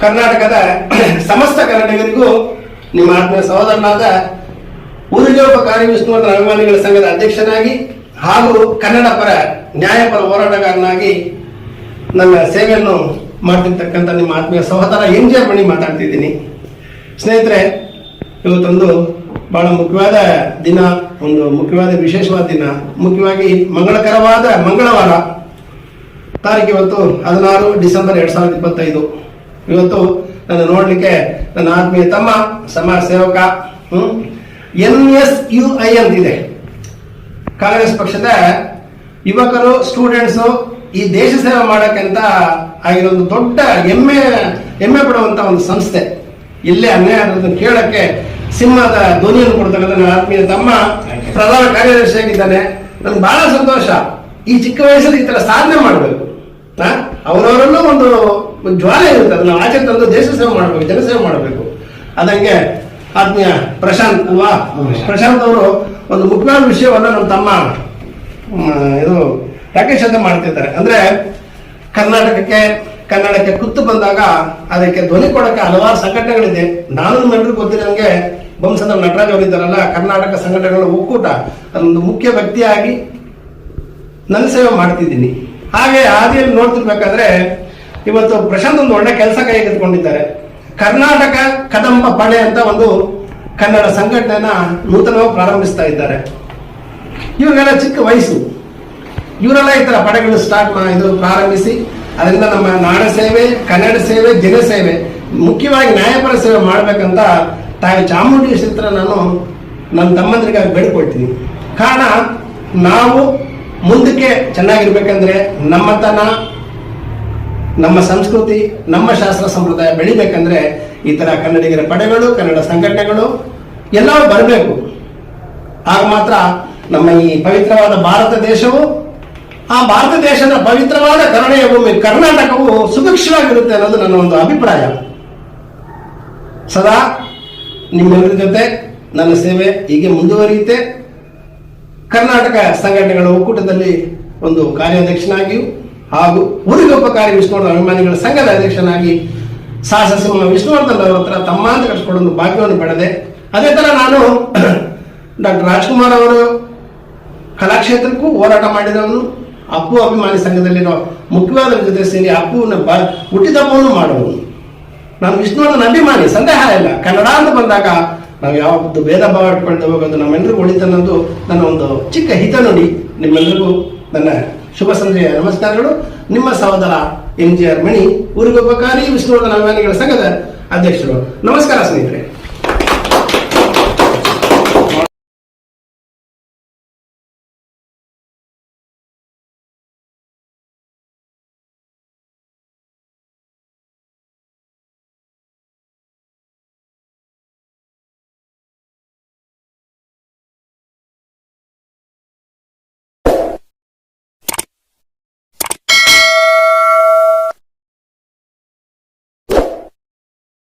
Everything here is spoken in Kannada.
ಕರ್ನಾಟಕದ ಸಮಸ್ತ ಕನ್ನಡಿಗರಿಗೂ ನಿಮ್ಮ ಆತ್ಮೀಯ ಸಹೋದರನಾದ ಉದ್ಯೋಗಕಾರಿ ವಿಷ್ಣುವರ್ಧನ ಅಭಿಮಾನಿಗಳ ಸಂಘದ ಅಧ್ಯಕ್ಷನಾಗಿ ಹಾಗೂ ಕನ್ನಡ ಪರ ನ್ಯಾಯಪರ ಹೋರಾಟಗಾರನಾಗಿ ನನ್ನ ಸೇವೆಯನ್ನು ಮಾಡ್ತಿರ್ತಕ್ಕಂಥ ನಿಮ್ಮ ಆತ್ಮೀಯ ಸಹೋದರ ಎಂ ಜೆ ಮಣಿ ಮಾತಾಡ್ತಿದ್ದೀನಿ. ಸ್ನೇಹಿತರೆ, ಇವತ್ತೊಂದು ಬಹಳ ಮುಖ್ಯವಾದ ದಿನ, ಒಂದು ಮುಖ್ಯವಾದ ವಿಶೇಷವಾದ ದಿನ, ಮುಖ್ಯವಾಗಿ ಮಂಗಳಕರವಾದ ಮಂಗಳವಾರ. ತಾರೀಕು ಇವತ್ತು ಹದಿನಾರು ಡಿಸೆಂಬರ್ ಎರಡ್ ಸಾವಿರದ ಇಪ್ಪತ್ತೈದು. ಇವತ್ತು ನನ್ನ ನೋಡ್ಲಿಕ್ಕೆ ನನ್ನ ಆತ್ಮೀಯ ತಮ್ಮ, ಸಮಾಜ ಸೇವಕ ಎನ್ ಎಸ್ ಯು ಐ ಅಂತಿದೆ. ಕಾಂಗ್ರೆಸ್ ಪಕ್ಷದ ಯುವಕರು ಸ್ಟೂಡೆಂಟ್ಸು ಈ ದೇಶ ಸೇವೆ ಮಾಡಕ್ಕಂತ ಆಗಿರೋ ಒಂದು ದೊಡ್ಡ ಹೆಮ್ಮೆ ಹೆಮ್ಮೆ ಪಡುವಂತ ಒಂದು ಸಂಸ್ಥೆ. ಇಲ್ಲೇ ಅನ್ಯಾಯ ಕೇಳಕ್ಕೆ ಸಿಂಹದ ಧ್ವನಿಯನ್ನು ಕೊಡ್ತಕ್ಕಂಥ ನನ್ನ ಆತ್ಮೀಯ ತಮ್ಮ, ಪ್ರಧಾನ ಕಾರ್ಯದರ್ಶಿಯಾಗಿದ್ದಾನೆ ನನ್ಗೆ ಬಹಳ ಸಂತೋಷ. ಈ ಚಿಕ್ಕ ವಯಸ್ಸಲ್ಲಿ ಈ ತರ ಸಾಧನೆ ಮಾಡಬೇಕು. ಅವರವರಲ್ಲೂ ಒಂದು ಒಂದು ಜ್ವಾಲೆ ಇರುತ್ತೆ. ಅದನ್ನ ಆಚೆ ತಂದು ದೇಶ ಸೇವೆ ಮಾಡಬೇಕು ಜನಸೇವೆ ಮಾಡಬೇಕು. ಅದಂಗೆ ಆತ್ಮೀಯ ಪ್ರಶಾಂತ್ ಅಲ್ವಾ? ಪ್ರಶಾಂತ್. ಅವರು ಒಂದು ಮುಖ್ಯವಾದ ವಿಷಯವನ್ನ ನಮ್ಮ ತಮ್ಮ ಇದು ರಾಕೇಶ್ ಅಂತ ಮಾಡ್ತಿದ್ದಾರೆ. ಅಂದ್ರೆ ಕರ್ನಾಟಕಕ್ಕೆ ಕನ್ನಡಕ್ಕೆ ಕುತ್ತು ಬಂದಾಗ ಅದಕ್ಕೆ ಧ್ವನಿ ಕೊಡಕ್ಕೆ ಹಲವಾರು ಸಂಘಟನೆಗಳಿದೆ. ನಾನು ನಿಮ್ಮೆಲ್ಲರಿಗೂ ಗೊತ್ತಿರೋಂಗೆ ಬೊಮ್ಮಸಂದ್ರ ನಟರಾಜ್ ಅವರಿದ್ದಾರಲ್ಲ ಕರ್ನಾಟಕ ಸಂಘಟನೆಗಳ ಒಕ್ಕೂಟ. ಅದೊಂದು ಮುಖ್ಯ ವ್ಯಕ್ತಿಯಾಗಿ ನನ್ನ ಸೇವೆ ಮಾಡ್ತಿದ್ದೀನಿ. ಹಾಗೆ ಹಾದಿಯಲ್ಲಿ ನೋಡ್ತಿರ್ಬೇಕಾದ್ರೆ ಇವತ್ತು ಪ್ರಶಾಂತ್ ಒಂದು ಒಳ್ಳೆ ಕೆಲಸ ಕೈಗೆತ್ಕೊಂಡಿದ್ದಾರೆ ಕರ್ನಾಟಕ ಕದಂಬ ಪಡೆ ಅಂತ ಒಂದು ಕನ್ನಡ ಸಂಘಟನೆಯನ್ನ ನೂತನವಾಗಿ ಪ್ರಾರಂಭಿಸ್ತಾ ಇದ್ದಾರೆ. ಇವ್ರಿಗೆಲ್ಲ ಚಿಕ್ಕ ವಯಸ್ಸು. ಇವರೆಲ್ಲ ಈ ತರ ಪಡೆಗಳು ಸ್ಟಾರ್ಟ್ ಇದು ಪ್ರಾರಂಭಿಸಿ, ಅದರಿಂದ ನಮ್ಮ ನಾಡ ಸೇವೆ, ಕನ್ನಡ ಸೇವೆ, ಜನ ಸೇವೆ, ಮುಖ್ಯವಾಗಿ ನ್ಯಾಯಪರ ಸೇವೆ ಮಾಡ್ಬೇಕಂತ ತಾಯಿ ಚಾಮುಂಡೇಶ್ವರಿ ಹತ್ರ ನಾನು ನನ್ನ ತಮ್ಮಂದ್ರಿಗಾಗಿ ಬೇಡ್ಕೊಳ್ತೀನಿ. ಕಾರಣ, ನಾವು ಮುಂದಕ್ಕೆ ಚೆನ್ನಾಗಿರ್ಬೇಕಂದ್ರೆ ನಮ್ಮತನ, ನಮ್ಮ ಸಂಸ್ಕೃತಿ, ನಮ್ಮ ಶಾಸ್ತ್ರ ಸಂಪ್ರದಾಯ ಬೆಳಿಬೇಕಂದ್ರೆ ಈ ತರ ಕನ್ನಡಿಗರ ಪಡೆಗಳು, ಕನ್ನಡ ಸಂಘಟನೆಗಳು ಎಲ್ಲವೂ ಬರಬೇಕು. ಆಗ ಮಾತ್ರ ನಮ್ಮ ಈ ಪವಿತ್ರವಾದ ಭಾರತ ದೇಶವು, ಆ ಭಾರತ ದೇಶದ ಪವಿತ್ರವಾದ ಕರುಣೆಯ ಭೂಮಿ, ಕರ್ನಾಟಕವು ಸುಭಿಕ್ಷವಾಗಿರುತ್ತೆ ಅನ್ನೋದು ನನ್ನ ಒಂದು ಅಭಿಪ್ರಾಯ. ಸದಾ ನಿಮ್ಮೆಲ್ಲರ ಜೊತೆ ನನ್ನ ಸೇವೆ ಹೀಗೆ ಮುಂದುವರಿಯುತ್ತೆ. ಕರ್ನಾಟಕ ಸಂಘಟನೆಗಳ ಒಕ್ಕೂಟದಲ್ಲಿ ಒಂದು ಕಾರ್ಯಾಧ್ಯಕ್ಷನಾಗಿಯೂ ಹಾಗೂ ಊರಿಗೋಪಕಾರಿ ವಿಷ್ಣುವರ್ಧನ ಅಭಿಮಾನಿಗಳ ಸಂಘದ ಅಧ್ಯಕ್ಷನಾಗಿ ಸಾಹಸ ವಿಷ್ಣುವರ್ಧನ್ ಅವರ ಹತ್ರ ತಮ್ಮ ಅಂತ ಕಟ್ಸ್ಕೊಂಡು ಭಾಗ್ಯವನ್ನು ಪಡೆದೆ. ಅದೇ ತರ ನಾನು ಡಾಕ್ಟರ್ ರಾಜ್ಕುಮಾರ್ ಅವರು ಕಲಾಕ್ಷೇತ್ರಕ್ಕೂ ಹೋರಾಟ ಮಾಡಿದವನು. ಅಪ್ಪು ಅಭಿಮಾನಿ ಸಂಘದಲ್ಲಿರೋ ಮುಖ್ಯವಾದ ಜೊತೆ ಸೇರಿ ಅಪ್ಪುವಿನ ಬ ಹುಟ್ಟಿದಬ್ಬವನ್ನು ಮಾಡುವನು ನಾನು ವಿಷ್ಣುವರ್ಧನ ಅಭಿಮಾನಿ, ಸಂದೇಹ ಇಲ್ಲ. ಕನ್ನಡ ಅಂತ ಬಂದಾಗ ನಾವು ಯಾವತ್ತು ಭೇದ ಭಾವ ಇಟ್ಕೊಂಡು ಹೋಗೋದು ನಮ್ಮೆಲ್ಲರಿಗೂ ಉಳಿತನ್ನೋದು ನನ್ನ ಒಂದು ಚಿಕ್ಕ ಹಿತ ನೋಡಿ. ನಿಮ್ಮೆಲ್ಲರಿಗೂ ನನ್ನ ಶುಭ ಸಂಜೆಯ ನಮಸ್ಕಾರಗಳು. ನಿಮ್ಮ ಸಹೋದರ ಎಂ ಜಿ ಆರ್ ಮಣಿ ಊರಿಗೊಬ್ಬಕಾರಿ ವಿಷ್ಣುವರ್ಧನ ಅಭಿಮಾನಿಗಳ ಸಂಘದ ಅಧ್ಯಕ್ಷರು. ನಮಸ್ಕಾರ ಸ್ನೇಹಿತರೆ.